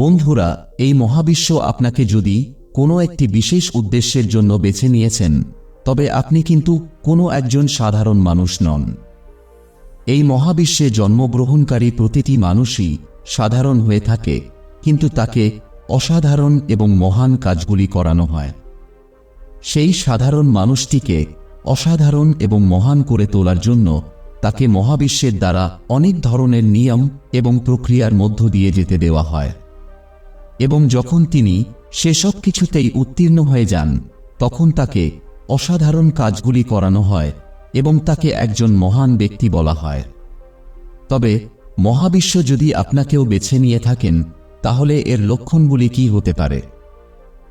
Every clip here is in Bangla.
বন্ধুরা, এই মহাবিশ্ব আপনাকে যদি কোনো একটি বিশেষ উদ্দেশ্যের জন্য বেছে নিয়েছেন, তবে আপনি কিন্তু কোনো একজন সাধারণ মানুষ নন। এই মহাবিশ্বে জন্মগ্রহণকারী প্রতিটি মানুষই সাধারণ হয়ে থাকে, কিন্তু তাকে অসাধারণ এবং মহান কাজগুলি করানো হয়। সেই সাধারণ মানুষটিকে অসাধারণ এবং মহান করে তোলার জন্য তাকে মহাবিশ্বের দ্বারা অনেক ধরনের নিয়ম এবং প্রক্রিয়ার মধ্য দিয়ে যেতে দেওয়া হয়। এবং যখন তিনি সেসব কিছুতেই উত্তীর্ণ হয়ে যান, তখন তাকে অসাধারণ কাজগুলি করানো হয় এবং তাকে একজন মহান ব্যক্তি বলা হয়। তবে মহাবিশ্ব যদি আপনাকেও বেছে নিয়ে থাকেন, তাহলে এর লক্ষণগুলি কি হতে পারে?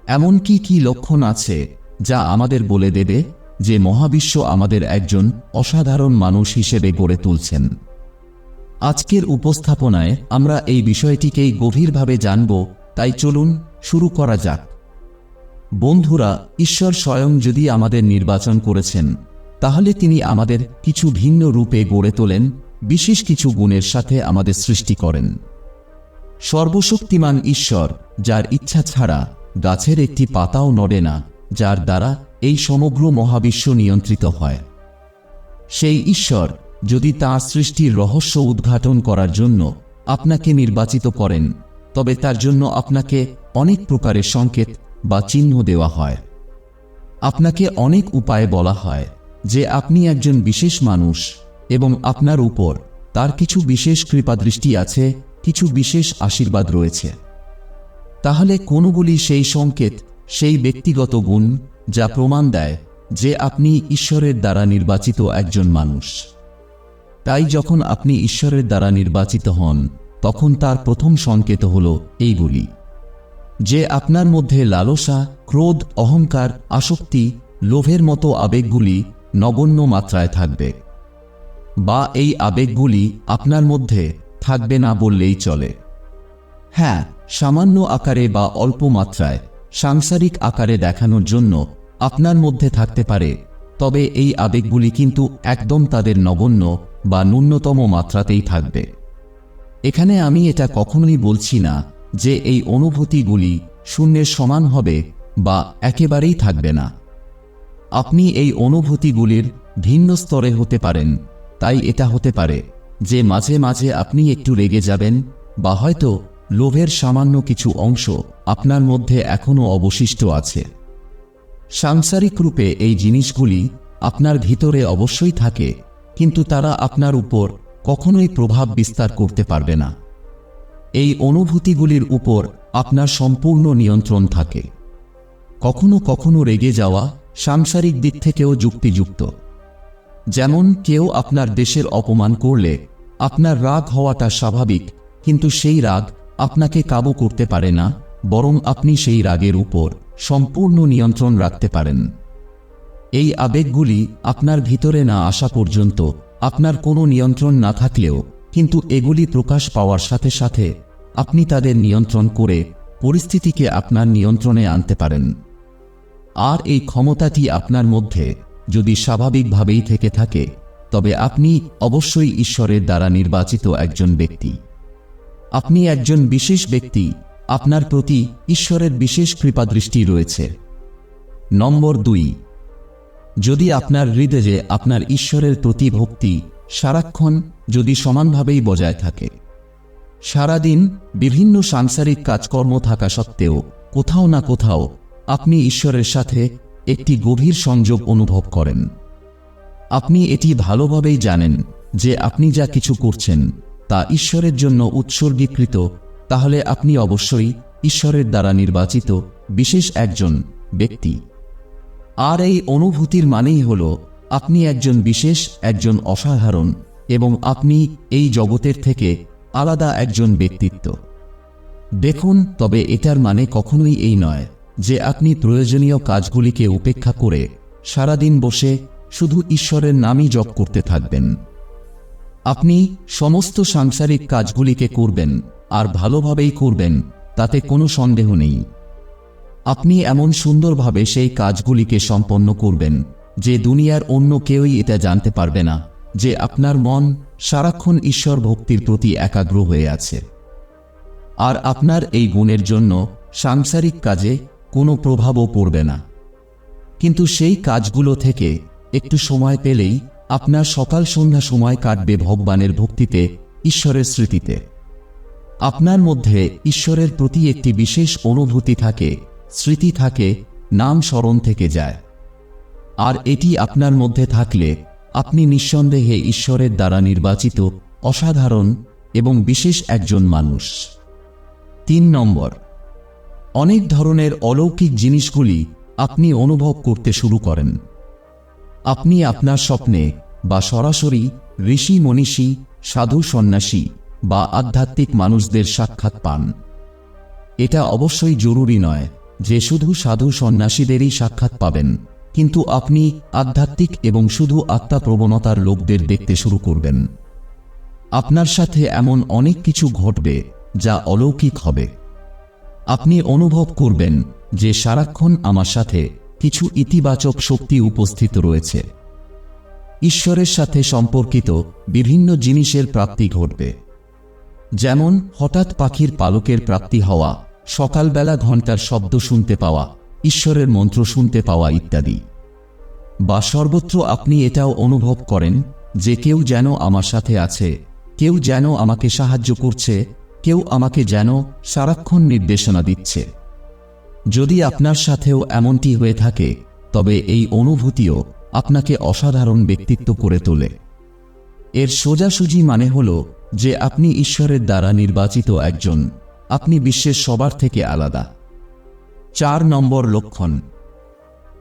এমন কি কি লক্ষণ আছে যা আমাদের বলে দেবে যে মহাবিশ্ব আমাদের একজন অসাধারণ মানুষ হিসেবে গড়ে তুলছেন? আজকের উপস্থাপনায় আমরা এই বিষয়টিকেই গভীরভাবে জানব তাই চলুন শুরু করা যাক। বন্ধুরা, ঈশ্বর স্বয়ং যদি আমাদের নির্বাচন করেছেন, তাহলে তিনি আমাদের কিছু ভিন্ন রূপে গড়ে তোলেন, বিশেষ কিছু গুণের সাথে আমাদের সৃষ্টি করেন। সর্বশক্তিমান ঈশ্বর, যার ইচ্ছা ছাড়া গাছের একটি পাতাও নড়ে না, যার দ্বারা এই সমগ্র মহাবিশ্ব নিয়ন্ত্রিত হয়। সেই ঈশ্বর যদি তাঁর সৃষ্টির রহস্য উদ্ঘাটন করার জন্য আপনাকে নির্বাচিত করেন তবে তার জন্য আপনাকে অনেক প্রকারের সংকেত বা চিহ্ন দেওয়া হয়। আপনাকে অনেক উপায়ে বলা হয় যে আপনি একজন বিশেষ মানুষ এবং আপনার উপর তার কিছু বিশেষ কৃপাদৃষ্টি আছে, কিছু বিশেষ আশীর্বাদ রয়েছে। তাহলে কোনগুলি সেই সংকেত, সেই ব্যক্তিগত গুণ যা প্রমাণ দেয় যে আপনি ঈশ্বরের দ্বারা নির্বাচিত একজন মানুষ। তাই যখন আপনি ঈশ্বরের দ্বারা নির্বাচিত হন তখন তার প্রথম সংকেত হল এইগুলি যে আপনার মধ্যে লালসা, ক্রোধ, অহংকার, আসক্তি, লোভের মতো আবেগগুলি নগণ্য মাত্রায় থাকবে। বা এই আবেগগুলি আপনার মধ্যে থাকবে না বললেই চলে। হ্যাঁ সামান্য আকারে বা অল্প মাত্রায়, সাংসারিক আকারে দেখানোর জন্য আপনার মধ্যে থাকতে পারে, তবে এই আবেগগুলি কিন্তু একদম তাদের নগণ্য বা ন্যূনতম মাত্রাতেই থাকবে। এখানে আমি এটা কখনোই বলছি না যে এই অনুভূতিগুলি শূন্যের সমান হবে বা একেবারেই থাকবে না। আপনি এই অনুভূতিগুলির ভিন্ন স্তরে হতে পারেন, তাই এটা হতে পারে যে মাঝে মাঝে আপনি একটু রেগে যাবেন বা হয়তো লোভের সামান্য কিছু অংশ আপনার মধ্যে এখনও অবশিষ্ট আছে। সাংসারিক রূপে এই জিনিসগুলি আপনার ভিতরে অবশ্যই থাকে, কিন্তু তারা আপনার উপর কখনোই প্রভাব বিস্তার করতে পারবে না। এই অনুভূতিগুলির উপর আপনার সম্পূর্ণ নিয়ন্ত্রণ থাকে। কখনো কখনো রেগে যাওয়া সাংসারিক দিক থেকেও যুক্তিযুক্ত। যেমন কেউ আপনার দেশের অপমান করলে আপনার রাগ হওয়াটা স্বাভাবিক, কিন্তু সেই রাগ আপনাকে কাবু করতে পারে না, বরং আপনি সেই রাগের উপর সম্পূর্ণ নিয়ন্ত্রণ রাখতে পারেন। এই আবেগগুলি আপনার ভিতরে না আসা পর্যন্ত আপনার কোনো নিয়ন্ত্রণ না থাকলেও, কিন্তু এগুলি প্রকাশ পাওয়ার সাথে সাথে, আপনি তাদের নিয়ন্ত্রণ করে পরিস্থিতিকে আপনার নিয়ন্ত্রণে আনতে পারেন। আর এই ক্ষমতাটি আপনার মধ্যে যদি স্বাভাবিকভাবেই থেকে থাকে, তবে আপনি অবশ্যই ঈশ্বরের দ্বারা নির্বাচিত একজন ব্যক্তি। আপনি একজন বিশেষ ব্যক্তি, আপনার প্রতি ঈশ্বরের বিশেষ কৃপাদৃষ্টি রয়েছে। নম্বর দুই যদি আপনার হৃদয়ে আপনার ঈশ্বরের প্রতি ভক্তি, সারাক্ষণ যদি সমানভাবেই বজায় থাকে। সারাদিন বিভিন্ন সাংসারিক কাজকর্ম থাকা সত্ত্বেও কোথাও না কোথাও আপনি ঈশ্বরের সাথে একটি গভীর সংযোগ অনুভব করেন। আপনি এটি ভালোভাবেই জানেন যে আপনি যা কিছু করছেন তা ঈশ্বরের জন্য উৎসর্গীকৃত, তাহলে আপনি অবশ্যই ঈশ্বরের দ্বারা নির্বাচিত বিশেষ একজন ব্যক্তি। আর এই অনুভূতির মানেই হল, আপনি একজন বিশেষ, একজন অসাধারণ, এবং আপনি এই জগতের থেকে আলাদা একজন ব্যক্তিত্ব। দেখুন, তবে এটার মানে কখনোই এই নয় যে আপনি প্রয়োজনীয় কাজগুলিকে উপেক্ষা করে সারাদিন বসে শুধু ঈশ্বরের নামই জপ করতে থাকবেন। আপনি সমস্ত সাংসারিক কাজগুলিকে করবেন, আর ভালোভাবেই করবেন, তাতে কোনো সন্দেহ নেই। আপনি এমন সুন্দরভাবে সেই কাজগুলিকে সম্পন্ন করবেন, যে দুনিয়ার অন্য কেউই এটা জানতে পারবে না, যে আপনার মন সারাক্ষণ ঈশ্বর ভক্তির প্রতি একাগ্র হয়ে আছে। আর আপনার এই গুণের জন্য সাংসারিক কাজে কোনো প্রভাবও পড়বে না। কিন্তু সেই কাজগুলো থেকে একটু সময় পেলেই আপনার সকাল সন্ধ্যা সময় কাটবে ভগবানের ভক্তিতে, ঈশ্বরের স্মৃতিতে। আপনার মধ্যে ঈশ্বরের প্রতি একটি বিশেষ অনুভূতি থাকে স্মৃতি থাকে, নাম স্মরণ থেকে যায়। আর এটি আপনার মধ্যে থাকলে, আপনি নিঃসন্দেহে ঈশ্বরের দ্বারা নির্বাচিত, অসাধারণ এবং বিশেষ একজন মানুষ। তিন নম্বর, অনেক ধরনের অলৌকিক জিনিসগুলি আপনি অনুভব করতে শুরু করেন। আপনি আপনার স্বপ্নে বা সরাসরি ঋষি, মনীষী, সাধু, সন্ন্যাসী বা আধ্যাত্মিক মানুষদের সাক্ষাৎ পান। এটা অবশ্যই জরুরি নয় যে শুধু সাধু সন্ন্যাসীদেরই সাক্ষাৎ পাবেন, কিন্তু আপনি আধ্যাত্মিক এবং শুধু আত্মা প্রবণতার লোকদের দেখতে শুরু করবেন। আপনার সাথে এমন অনেক কিছু ঘটবে যা অলৌকিক হবে। আপনি অনুভব করবেন যে সারাক্ষণ আমার সাথে কিছু ইতিবাচক শক্তি উপস্থিত রয়েছে। ঈশ্বরের সাথে সম্পর্কিত বিভিন্ন জিনিসের প্রাপ্তি ঘটবে। যেমন হঠাৎ পাখির পালকের প্রাপ্তি হওয়া সকালবেলা ঘণ্টার শব্দ শুনতে পাওয়া, ঈশ্বরের মন্ত্র শুনতে পাওয়া ইত্যাদি। বা সর্বত্র আপনি এটাও অনুভব করেন যে কেউ যেন আমার সাথে আছে, কেউ যেন আমাকে সাহায্য করছে, কেউ আমাকে যেন সারাক্ষণ নির্দেশনা দিচ্ছে। যদি আপনার সাথেও এমনটি হয়ে থাকে, তবে এই অনুভূতিও আপনাকে অসাধারণ ব্যক্তিত্ব করে তোলে। এর সোজাসুজি মানে হল যে আপনি ঈশ্বরের দ্বারা নির্বাচিত একজন। আপনি বিশ্বের সবার থেকে আলাদা। চার নম্বর লক্ষণ।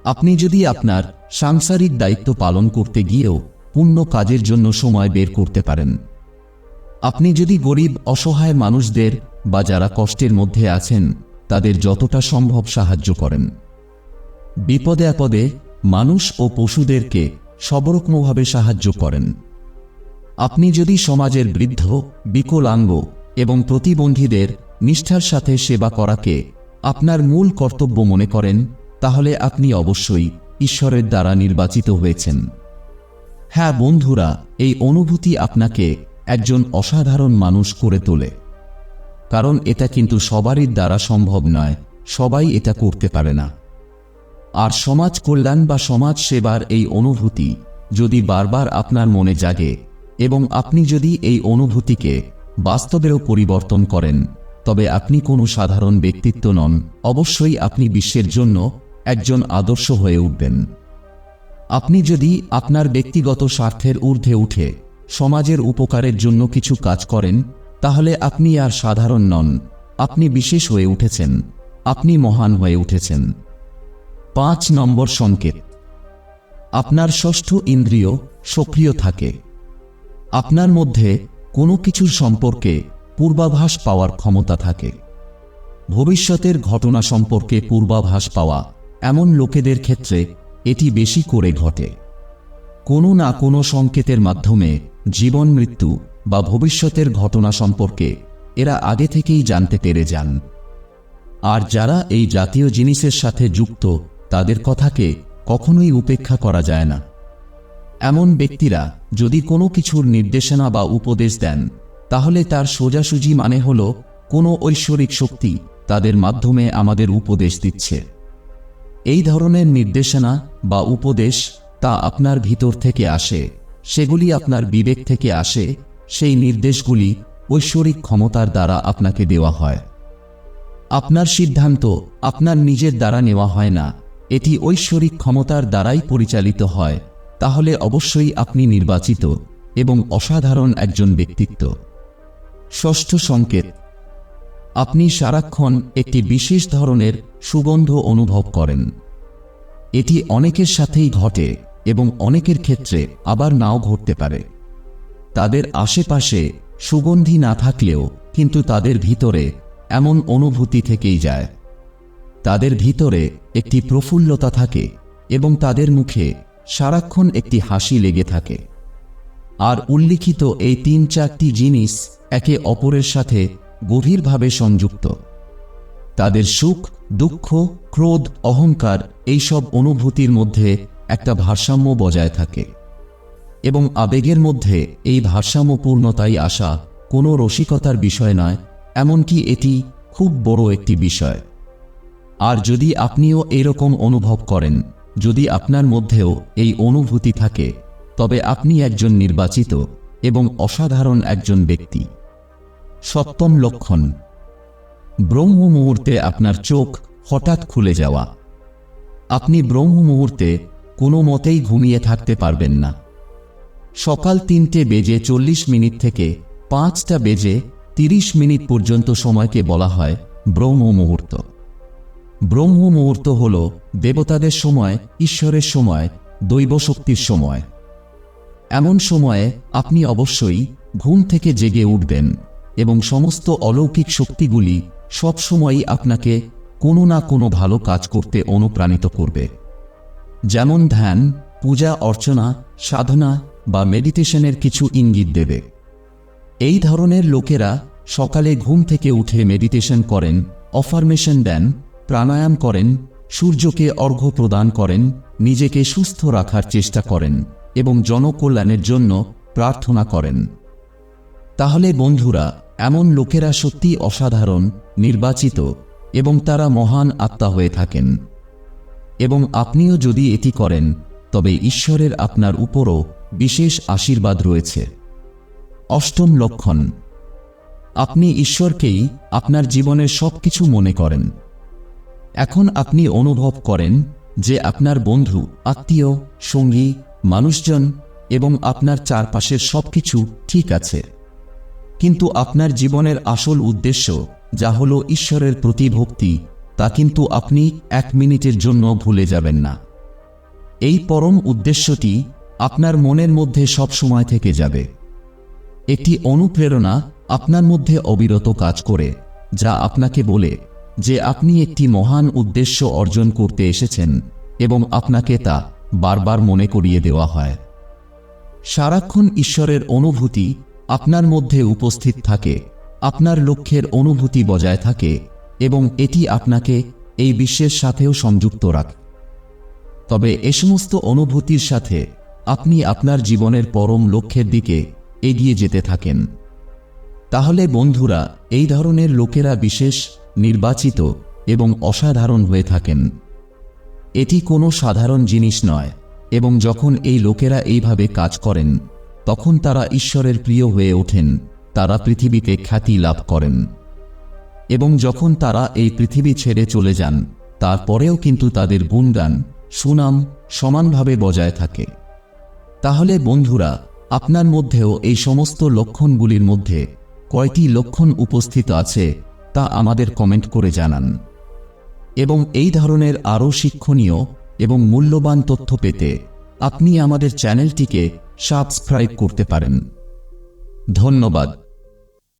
আপনি যদি আপনার সাংসারিক দায়িত্ব পালন করতে গিয়েও পূর্ণ কাজের জন্য সময় বের করতে পারেন। আপনি যদি গরিব, অসহায় মানুষদের বা যারা কষ্টের মধ্যে আছেন, তাদের যতটা সম্ভব সাহায্য করেন। বিপদে আপদে মানুষ ও পশুদেরকে সবরকমভাবে সাহায্য করেন। আপনি যদি সমাজের বৃদ্ধ, বিকলাঙ্গ এবং প্রতিবন্ধীদের নিষ্ঠার সাথে সেবা করাকে আপনার মূল কর্তব্য মনে করেন, তাহলে আপনি অবশ্যই ঈশ্বরের দ্বারা নির্বাচিত হয়েছেন। হ্যাঁ বন্ধুরা, এই অনুভূতি আপনাকে একজন অসাধারণ মানুষ করে তোলে। কারণ এটা কিন্তু সবারই দ্বারা সম্ভব নয়, সবাই এটা করতে পারে না। আর সমাজ কল্যাণ বা সমাজ সেবার এই অনুভূতি যদি বারবার আপনার মনে জাগে এবং আপনি যদি এই অনুভূতিকে বাস্তবেও পরিবর্তন করেন তবে আপনি কোনো সাধারণ ব্যক্তিত্ব নন, অবশ্যই আপনি বিশ্বের জন্য একজন আদর্শ হয়ে উঠবেন। আপনি যদি আপনার ব্যক্তিগত স্বার্থের ঊর্ধ্বে উঠে সমাজের উপকারের জন্য কিছু কাজ করেন, তাহলে আপনি আর সাধারণ নন। আপনি বিশেষ হয়ে উঠেছেন। আপনি মহান হয়ে উঠেছেন। পাঁচ নম্বর সংকেত। আপনার ষষ্ঠ ইন্দ্রিয় সক্রিয় থাকে। আপনার মধ্যে কোনো কিছুর সম্পর্কে পূর্বাভাস পাওয়ার ক্ষমতা থাকে। ভবিষ্যতের ঘটনা সম্পর্কে পূর্বাভাস পাওয়া এমন লোকেদের ক্ষেত্রে এটি বেশি করে ঘটে। কোনো না কোনো সংকেতের মাধ্যমে জীবন, মৃত্যু বা ভবিষ্যতের ঘটনা সম্পর্কে এরা আগে থেকেই জানতে পেরে যান। আর যারা এই জাতীয় জিনিসের সাথে যুক্ত, তাদের কথাকে কখনোই উপেক্ষা করা যায় না। এমন ব্যক্তিরা যদি কোনো কিছুর নির্দেশনা বা উপদেশ দেন তাহলে তার সোজাসুজি মানে হল, কোনো ঐশ্বরিক শক্তি তাদের মাধ্যমে আমাদের উপদেশ দিচ্ছে। এই ধরনের নির্দেশনা বা উপদেশ তা আপনার ভিতর থেকে আসে, সেগুলি আপনার বিবেক থেকে আসে, সেই নির্দেশগুলি ঐশ্বরিক ক্ষমতার দ্বারা আপনাকে দেওয়া হয়। আপনার সিদ্ধান্ত আপনার নিজের দ্বারা নেওয়া হয় না, এটি ঐশ্বরিক ক্ষমতার দ্বারাই পরিচালিত হয়, তাহলে অবশ্যই আপনি নির্বাচিত এবং অসাধারণ একজন ব্যক্তিত্ব। ষষ্ঠ সংকেত। আপনি সারাক্ষণ একটি বিশেষ ধরনের সুগন্ধ অনুভব করেন। এটি অনেকের সাথেই ঘটে এবং অনেকের ক্ষেত্রে আবার নাও ঘটতে পারে। তাদের আশেপাশে সুগন্ধি না থাকলেও কিন্তু তাদের ভিতরে এমন অনুভূতি থেকেই যায়। তাদের ভিতরে একটি প্রফুল্লতা থাকে এবং তাদের মুখে সারাক্ষণ একটি হাসি লেগে থাকে। আর উল্লিখিত এই তিন চারটি জিনিস একে অপরের সাথে গভীরভাবে সংযুক্ত। তাদের সুখ, দুঃখ, ক্রোধ, অহংকার এইসব অনুভূতির মধ্যে একটা ভারসাম্য বজায় থাকে এবং আবেগের মধ্যে এই ভারসাম্যপূর্ণতাই আসা কোনো রসিকতার বিষয় নয়, এমনকি এটি খুব বড় একটি বিষয়। আর যদি আপনিও এরকম অনুভব করেন, যদি আপনার মধ্যেও এই অনুভূতি থাকে, তবে আপনি একজন নির্বাচিত এবং অসাধারণ একজন ব্যক্তি। সপ্তম লক্ষণ। ব্রহ্ম মুহূর্তে আপনার চোখ হঠাৎ খুলে যাওয়া। আপনি ব্রহ্ম মুহূর্তে কোনো মতেই ঘুমিয়ে থাকতে পারবেন না। সকাল তিনটে বেজে চল্লিশ মিনিট থেকে পাঁচটা বেজে তিরিশ মিনিট পর্যন্ত সময়কে বলা হয় ব্রহ্ম মুহূর্ত ব্রহ্ম মুহূর্ত হল দেবতাদের সময়, ঈশ্বরের সময় দৈব শক্তির সময়। এমন সময়ে আপনি অবশ্যই ঘুম থেকে জেগে উঠবেন। এবং সমস্ত অলৌকিক শক্তিগুলি সবসময়ই আপনাকে কোনো না কোনো ভালো কাজ করতে অনুপ্রাণিত করবে। যেমন ধ্যান, পূজা, অর্চনা, সাধনা বা মেডিটেশনের কিছু ইঙ্গিত দেবে। এই ধরনের লোকেরা সকালে ঘুম থেকে উঠে মেডিটেশন করেন, অফার্মেশন দেন, প্রাণায়াম করেন, সূর্যকে অর্ঘ্য প্রদান করেন, নিজেকে সুস্থ রাখার চেষ্টা করেন এবং জনকল্যাণের জন্য প্রার্থনা করেন। তাহলে বন্ধুরা, এমন লোকেরা সত্যি অসাধারণ, নির্বাচিত এবং তারা মহান আত্মা হয়ে থাকেন। এবং আপনিও যদি এটি করেন, তবে ঈশ্বরের আপনার উপরও বিশেষ আশীর্বাদ রয়েছে। অষ্টম লক্ষণ, আপনি ঈশ্বরকেই আপনার জীবনের সব কিছু মনে করেন। এখন আপনি অনুভব করেন যে আপনার বন্ধু, আত্মীয়, সঙ্গী, মানুষজন এবং আপনার চারপাশের সবকিছু ঠিক আছে। কিন্তু আপনার জীবনের আসল উদ্দেশ্য, যা হল ঈশ্বরের প্রতি ভক্তি, তা কিন্তু আপনি এক মিনিটের জন্য ভুলে যাবেন না। এই পরম উদ্দেশ্যটি আপনার মনের মধ্যে সব সময় থেকে যাবে। একটি অনুপ্রেরণা আপনার মধ্যে অবিরত কাজ করে, যা আপনাকে বলে যে আপনি একটি মহান উদ্দেশ্য অর্জন করতে এসেছেন এবং আপনাকে তা বারবার মনে করিয়ে দেওয়া হয়। সারাক্ষণ ঈশ্বরের অনুভূতি আপনার মধ্যে উপস্থিত থাকে, আপনার লক্ষ্যের অনুভূতি বজায় থাকে, এবং এটি আপনাকে এই বিশ্বের সাথেও সংযুক্ত রাখে। তবে এ সমস্ত অনুভূতির সাথে আপনি আপনার জীবনের পরম লক্ষ্যের দিকে এগিয়ে যেতে থাকেন। তাহলে বন্ধুরা, এই ধরনের লোকেরা বিশেষ, নির্বাচিত এবং অসাধারণ হয়ে থাকেন। এটি কোনো সাধারণ জিনিস নয়, এবং যখন এই লোকেরা এইভাবে কাজ করেন তখন তারা ঈশ্বরের প্রিয় হয়ে ওঠেন, তারা পৃথিবীতে খ্যাতি লাভ করেন। এবং যখন তারা এই পৃথিবী ছেড়ে চলে যান, তারপরেও কিন্তু তাদের গুণগান, সুনাম সমানভাবে বজায় থাকে। তাহলে বন্ধুরা, আপনার মধ্যেও এই সমস্ত লক্ষণগুলির মধ্যে কয়টি লক্ষণ উপস্থিত আছে, তা আমাদের কমেন্ট করে জানান। এবং এই ধরনের আরও শিক্ষণীয় এবং মূল্যবান তথ্য পেতে আপনি আমাদের চ্যানেলটিকে সাবস্ক্রাইব করতে পারেন। ধন্যবাদ।